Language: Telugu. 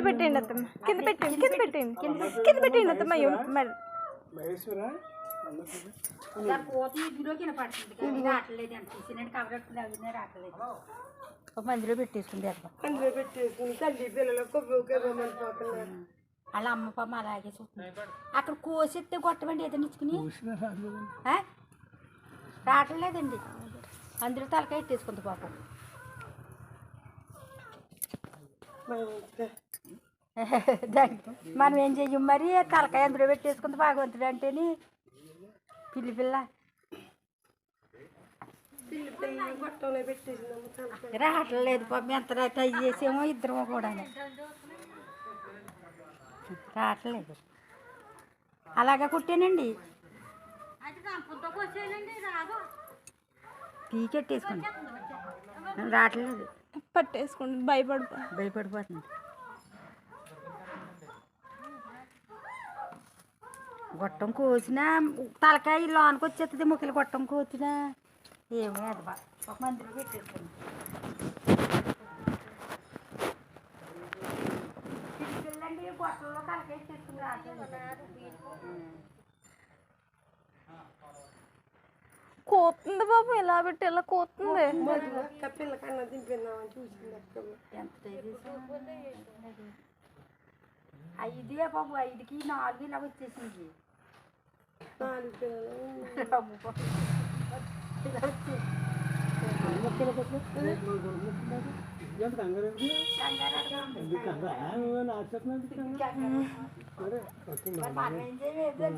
కింద పెట్టేయండి అత్తమ్మ. కింద పెట్టేయండి కింద పెట్టేయండి. కింద పెట్టేయండి అత్తమ్మ అయ్యో, మరి. మందిలో పెట్టేసుకుంది పెట్టేసుకుని తల్లి పిల్లలకు అలా అమ్మ పాప అలాగే చూస్తుంది. అక్కడ కోసెత్తే కొట్టమండి ఏదైనా ఇచ్చుకుని? రావట్లేదండి. అందులో తలకాయ ఎట్టేసుకుంది పాపం. మనం ఏం చెయ్యం మరి? తలకాయ అందులో పెట్టేసుకుంది భగవంతుడు అంటేని. పిల్లి పిల్ల. రావట్లేదు పాపం ఎంత ట్రై చేసేమో ఇద్దరమో కూడా రావట్లేదు. అలాగా కుట్టానండి. పీకెట్టేసుకోండి రావట్లేదు. పట్టేసుకోండి భయపడిపో. భయపడిపోతుంది గొట్టం కోసినా తలకాయ లోనికి వచ్చేస్తుంది ముక్కలు గొట్టం కోసినా. ఏమో అది బా ఒక మందిలో పిల్లలండి గొట్టంలో తలకాయ కోతుంది బాబు ఇలా పెట్టి ఇలా కోతుంది? ఎంత ఐదే బాబు ఐదుకి నాలుగు ఇలా వచ్చేసింది. నాలుగు. ఇలా వచ్చేసింది. కంగారు